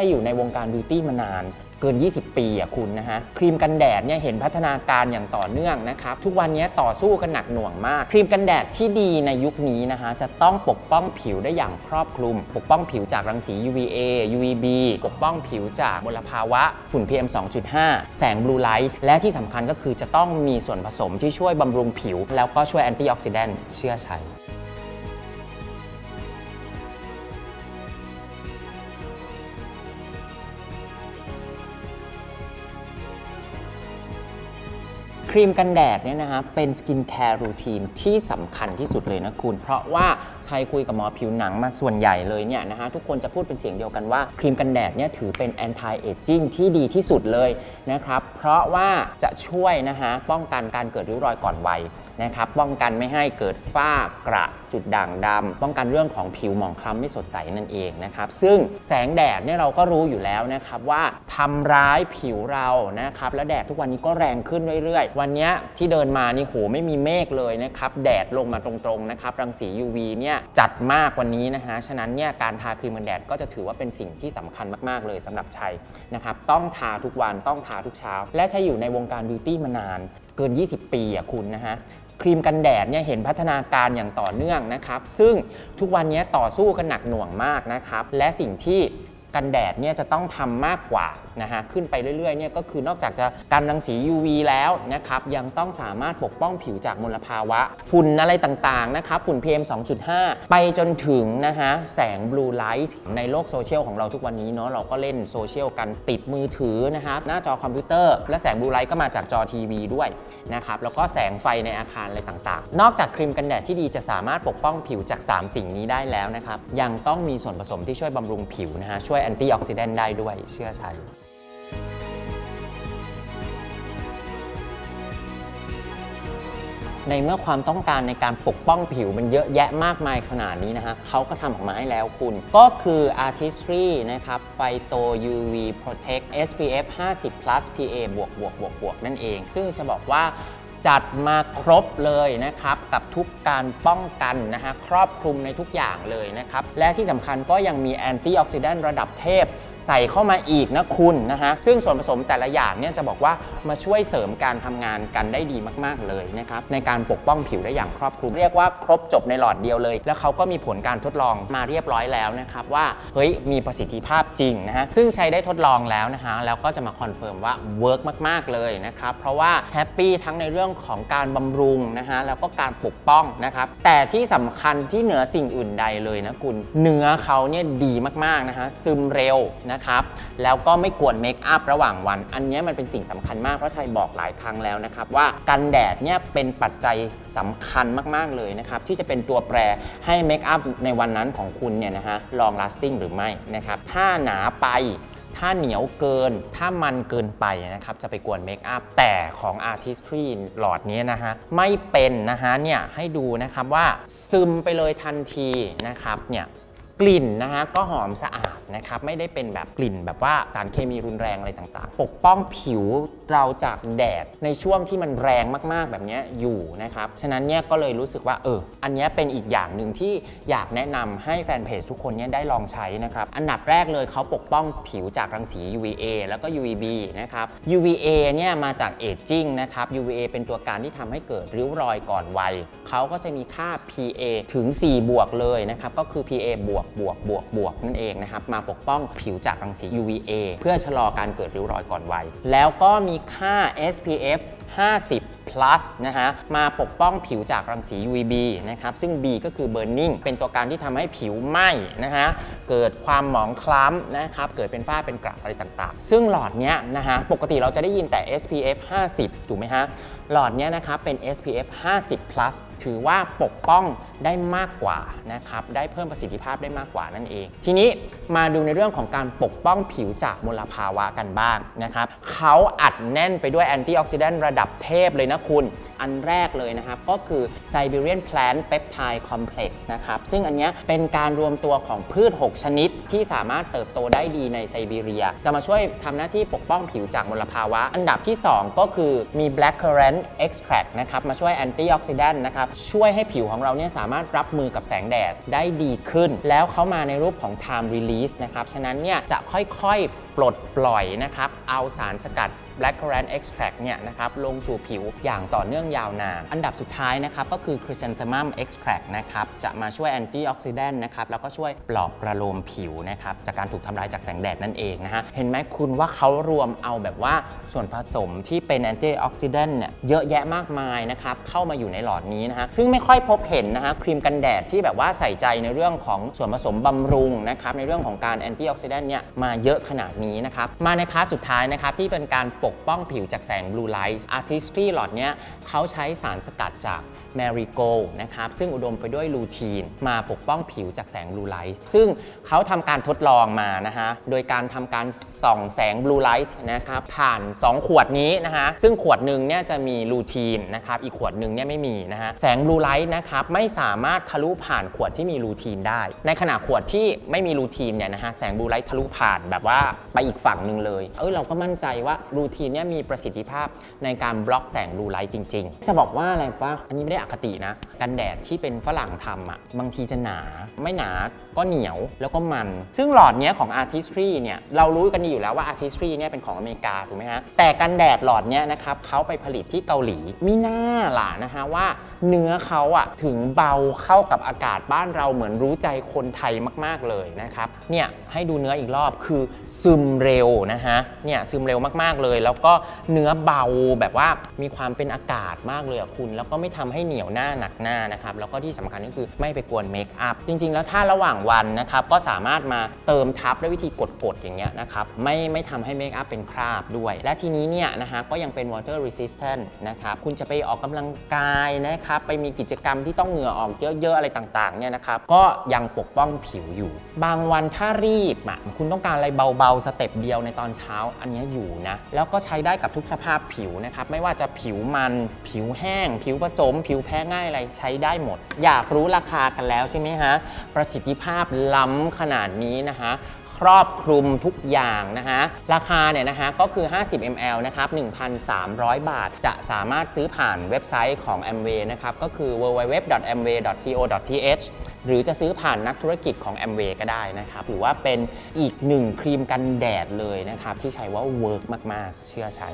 ถ้าอยู่ในวงการบิวตี้มานานเกิน 20 ปีอะคุณนะฮะ ครีมกันแดดเนี่ยเห็นพัฒนาการอย่างต่อเนื่องนะครับ ทุกวันนี้ต่อสู้กันหนักหน่วงมาก ครีมกันแดดที่ดีในยุคนี้นะฮะ จะต้องปกป้องผิวได้อย่างครอบคลุม ปกป้องผิวจากรังสี UVA UVB ปกป้องผิวจากมลภาวะฝุ่น PM 2.5 แสงบลูไลท์และที่สำคัญก็คือจะต้องมีส่วนผสมที่ช่วยบำรุงผิว แล้วก็ช่วยแอนตี้ออกซิแดนต์เชื่อใช้ ครีมกันแดดเนี่ยนะคะเป็นสกินแคร์รูทีนที่สำคัญที่สุดเลยนะคุณ เพราะว่าชัยคุยกับหมอผิวหนังมาส่วนใหญ่เลยเนี่ยนะฮะทุกคนจะพูดเป็นเสียงเดียวกันว่าครีมกันแดดเนี่ยถือเป็น anti aging ที่ดีที่สุดเลยนะครับ เพราะว่าจะช่วยนะฮะป้องกันการเกิดริ้วรอยก่อนวัยนะครับ ป้องกันไม่ให้เกิดฝ้ากระจุดด่างดำป้องกันเรื่องของผิวหมองคล้ำไม่สดใสนั่นเองนะครับซึ่งแสงแดดเนี่ยเราก็รู้อยู่แล้วนะครับว่าทำร้ายผิวเรานะครับและแดดทุกวันนี้ก็แรงขึ้นเรื่อยๆ วันนี้ที่เดินมานี่โหไม่มีเมฆเลยนะครับแดดลงมาตรงๆนะครับรังสี UV เนี่ยจัดมากวันนี้นะฮะฉะนั้นเนี่ยการทาครีมกันแดดก็จะถือว่าเป็นสิ่งที่สำคัญมากๆเลยสำหรับชัยนะครับต้องทาทุกวันต้องทาทุกเช้า และชัยอยู่ในวงการบิวตี้มานานเกิน 20 ปีอะคุณนะฮะ ครีมกันแดดเนี่ยเห็นพัฒนาการอย่างต่อเนื่องนะครับ ซึ่งทุกวันนี้ต่อสู้กันหนักหน่วงมากนะครับ และสิ่งที่กันแดดเนี่ยจะต้องทำมากกว่า นะฮะขึ้นไปเรื่อยๆเนี่ยก็คือนอกจากจะกันรังสี UV แล้วนะครับยังต้องสามารถปกป้องผิวจากมลภาวะ ฝุ่นอะไรต่างๆนะครับฝุ่น PM 2.5 ไปจนถึงนะฮะแสงบลูไลท์ในโลกโซเชียลของเราทุกวันนี้เนาะเราก็เล่นโซเชียลกันติดมือถือนะครับหน้าจอคอมพิวเตอร์ และแสงบลูไลท์ก็มาจากจอทีวีด้วยนะครับแล้วก็แสงไฟในอาคารอะไรต่างๆ นอกจากครีมกันแดดที่ดีจะสามารถปกป้องผิวจาก 3 สิ่งนี้ได้แล้วนะครับยังต้องมีส่วนผสมที่ช่วยบำรุงผิวนะฮะช่วยแอนตี้ออกซิแดนต์ได้ด้วยเชื่อชั ในเมื่อความต้องการในการปกป้องผิวมันเยอะแยะมากมายขนาดนี้นะฮะเขาก็ทำออกมาให้แล้วคุณ ก็คือ Artistry นะครับ Phyto UV Protect SPF 50 plus PA บวกบวกบวกบวกนั่นเอง ซึ่งจะบอกว่าจัดมาครบเลยนะครับ กับทุกการป้องกันนะฮะครอบคลุมในทุกอย่างเลยนะครับ และที่สำคัญก็ยังมีแอนตี้ออกซิแดนต์ระดับเทพ ใส่เข้ามาอีกนะคุณนะฮะซึ่งส่วนผสมแต่ละอย่างเนี่ยจะบอกว่ามาช่วยเสริมการทำงานกันได้ดีมาก ๆ เลยนะครับในการปกป้องผิวได้อย่างครอบคลุม เรียกว่าครบจบในหลอดเดียวเลย แล้วเขาก็มีผลการทดลองมาเรียบร้อยแล้วนะครับว่าเฮ้ยมีประสิทธิภาพจริงนะฮะซึ่งใช้ได้ทดลองแล้วนะฮะแล้วก็จะมาคอนเฟิร์มว่าเวิร์กมาก ๆ เลยนะครับเพราะว่าแฮปปี้ทั้งในเรื่องของการบำรุงนะฮะแล้วก็การปกป้องนะครับแต่ที่สำคัญที่เหนือสิ่งอื่นใดเลยนะคุณเนื้อเขาเนี่ยดีมากๆนะฮะซึมเร็วนะครับ แล้วก็ไม่กวนเมคอัพระหว่างวัน อันนี้มันเป็นสิ่งสำคัญมาก เพราะชัยบอกหลายครั้งแล้วนะครับ ว่ากันแดดเนี่ยเป็นปัจจัยสำคัญมาก ๆ เลยนะครับ ที่จะเป็นตัวแปรให้เมคอัพในวันนั้นของคุณเนี่ยนะฮะ long lasting หรือไม่นะครับ ถ้าหนาไปถ้าเหนียวเกิน ถ้ามันเกินไปนะครับ จะไปกวนเมคอัพ แต่ของ Artistry หลอดนี้นะฮะ ไม่เป็นนะฮะ เนี่ย ให้ดูนะครับว่าซึมไปเลยทันทีนะครับ เนี่ย กลิ่นนะฮะ ก็หอมสะอาด นะครับไม่ได้เป็นแบบกลิ่นแบบว่าสารเคมีรุนแรงอะไรต่างๆ ปกป้องผิวเราจากแดดในช่วงที่มันแรงมากๆแบบนี้อยู่นะครับฉะนั้นเนี่ยก็เลยรู้สึกว่าเอออันนี้เป็นอีกอย่างหนึ่งที่อยากแนะนำให้แฟนเพจทุกคนเนี่ยได้ลองใช้นะครับอันดับแรกเลยเขาปกป้องผิวจากรังสี UVA แล้วก็ UVB นะครับ UVA เนี่ยมาจากเอจจิ้งนะครับ UVA เป็นตัวการที่ทำให้เกิดริ้วรอยก่อนวัยเขาก็จะมีค่า PA ถึง 4 บวกเลยนะครับก็คือ PA บวกบวกบวกบวกนั่นเองนะครับมามาปกป้องผิวจากรังสี UVA เพื่อชะลอการเกิดริ้วรอยก่อนวัย แล้วก็มีค่า SPF 50 plus นะฮะมาปกป้องผิวจากรังสี UVB นะครับซึ่ง B ก็คือ burning เป็นตัวการที่ทำให้ผิวไหม้นะฮะเกิดความหมองคล้ำนะครับเกิดเป็นฝ้าเป็นกระอะไรต่างๆ ซึ่งหลอดเนี้ยนะฮะปกติเราจะได้ยินแต่ SPF 50 ถูกไหมฮะหลอดเนี้ยนะครับเป็น SPF 50 plus ถือว่าปกป้องได้มากกว่านะครับได้เพิ่มประสิทธิภาพได้มากกว่านั่นเอง ทีนี้มาดูในเรื่องของการปกป้องผิวจากมลภาวะกันบ้างนะครับเขาอัดแน่นไปด้วยแอนตี้ออกซิแดนต์ระดับเทพเลยนะคุณ อันแรกเลยนะครับ ก็คือ Siberian Plant Peptide Complex นะครับ ซึ่งอันนี้เป็นการรวมตัวของพืช 6 ชนิด ที่สามารถเติบโตได้ดีในไซบีเรีย จะมาช่วยทำหน้าที่ปกป้องผิวจากมลภาวะ อันดับที่ 2 ก็คือมี Blackcurrant Extract นะครับ มาช่วย Antioxidant นะครับ ช่วยให้ผิวของเราเนี่ยสามารถรับมือกับแสงแดดได้ดีขึ้น แล้วเขามาในรูปของ Time Release นะครับ ฉะนั้นเนี่ยจะค่อยๆ ปลดปล่อยนะครับ เอาสารสกัด Blackcurrant Extract เนี่ยนะครับลงสู่ผิวอย่างต่อเนื่องยาวนาน อันดับสุดท้ายนะครับก็คือ Chrysanthemum Extract นะครับจะมาช่วย Antioxidant นต์นะครับแล้วก็ช่วยปลอบประโลมผิวนะครับจากการถูกทำลายจากแสงแดดนั่นเองนะฮะเห็นไหมคุณว่าเขารวมเอาแบบว่าส่วนผสมที่เป็น Antioxidant เนี่ยเยอะแยะมากมายนะครับเข้ามาอยู่ในหลอดนี้นะฮะซึ่งไม่ค่อยพบเห็นนะฮะครีมกันแดดที่แบบว่าใส่ใจในเรื่องของส่วนผสมบำรุงนะครับในเรื่องของการ Antioxidant เนี่ยมาเยอะขนาดนี้นะครับมาในพาร์ทสุดท้ายนะครับที่เป็นการปกป้องผิวจากแสง Blue Light Artistry หลอดเนี้ยเขาใช้สารสกัดจาก Marigold นะครับ ซึ่งอุดมไปด้วยลูทีน มาปกป้องผิวจากแสง Blue Light ซึ่งเขาทำการทดลองมานะฮะ โดยการทำการส่องแสง Blue Light นะครับผ่าน 2 ขวดนี้นะฮะ ซึ่งขวดหนึ่งเนี่ยจะมีลูทีนนะครับ อีกขวดหนึ่งเนี่ยไม่มีนะฮะ แสง Blue Light นะครับไม่สามารถทะลุผ่านขวดที่มีลูทีนได้ ในขณะขวดที่ไม่มีลูทีนเนี่ยนะฮะแสง Blue Light ทะลุผ่านแบบว่าไปอีกฝั่งหนึ่งเลย เออเราก็มั่นใจว่าลูทีนเนี่ยมีประสิทธิภาพในการบล็อกแสง Blue Light จริง ๆ จะบอกว่าอะไรปะอันนี้ไม่ได้อคตินะ กันแดดที่เป็นฝรั่งทำอะบางทีจะหนา ไม่หนาก็เหนียวแล้วก็มัน ซึ่งหลอดเนี้ยของ Artistry เนี่ยเรารู้กันดีอยู่แล้วว่า Artistry เนี่ยเป็นของอเมริกาถูกไหมฮะ แต่กันแดดหลอดเนี้ยนะครับเขาไปผลิตที่เกาหลีมีหน้าล่ะนะฮะว่าเนื้อเขาอะถึงเบาเข้ากับอากาศบ้านเราเหมือนรู้ใจคนไทยมาก ๆเลยนะครับเนี่ยให้ดูเนื้ออีกรอบคือซึมเร็วนะฮะเนี่ยซึมเร็วมากๆเลยแล้วก็เนื้อเบาแบบว่ามีความเป็นอากาศมากเลยอะคุณ แล้วก็ไม่ทำให้เหนียวหน้าหนักหน้านะครับ แล้วก็ที่สำคัญก็คือไม่ไปกวนเมคอัพ จริง ๆ แล้วถ้าระหว่างวันนะครับ ก็สามารถมาเติมทับด้วยวิธีกดๆอย่างเงี้ยนะครับ ไม่ไม่ทำให้เมคอัพเป็นคราบด้วย และทีนี้เนี่ยนะฮะก็ยังเป็น water resistant นะครับ คุณจะไปออกกำลังกายนะครับ ไปมีกิจกรรมที่ต้องเหงื่อออกเยอะๆอะไรต่างๆเนี่ยนะครับ ก็ยังปกป้องผิวอยู่ บางวันถ้ารีบอะคุณต้องการอะไรเบาๆสเต็ปเดียวในตอนเช้าอันเนี้ยอยู่นะแล้วก็ใช้ได้กับทุกสภาพผิวนะครับ ไม่ว่าจะผิวมัน ผิวแห้ง ผิวผสม ผิวแพ้ง่ายอะไรใช้ได้หมด อยากรู้ราคากันแล้วใช่ไหมฮะ ประสิทธิภาพล้ำขนาดนี้นะฮะ ครอบคลุมทุกอย่างนะฮะ ราคาเนี่ยนะฮะก็คือ 50 ml นะครับ 1,300 บาท จะสามารถซื้อผ่านเว็บไซต์ของ Amway นะครับ ก็คือ www.amway.co.th หรือจะซื้อผ่านนักธุรกิจของ Amway ก็ได้นะครับ ถือว่าเป็นอีกหนึ่งครีมกันแดดเลยนะครับ ที่ใช้ว่าเวิร์กมาก ๆ เชื่อใช้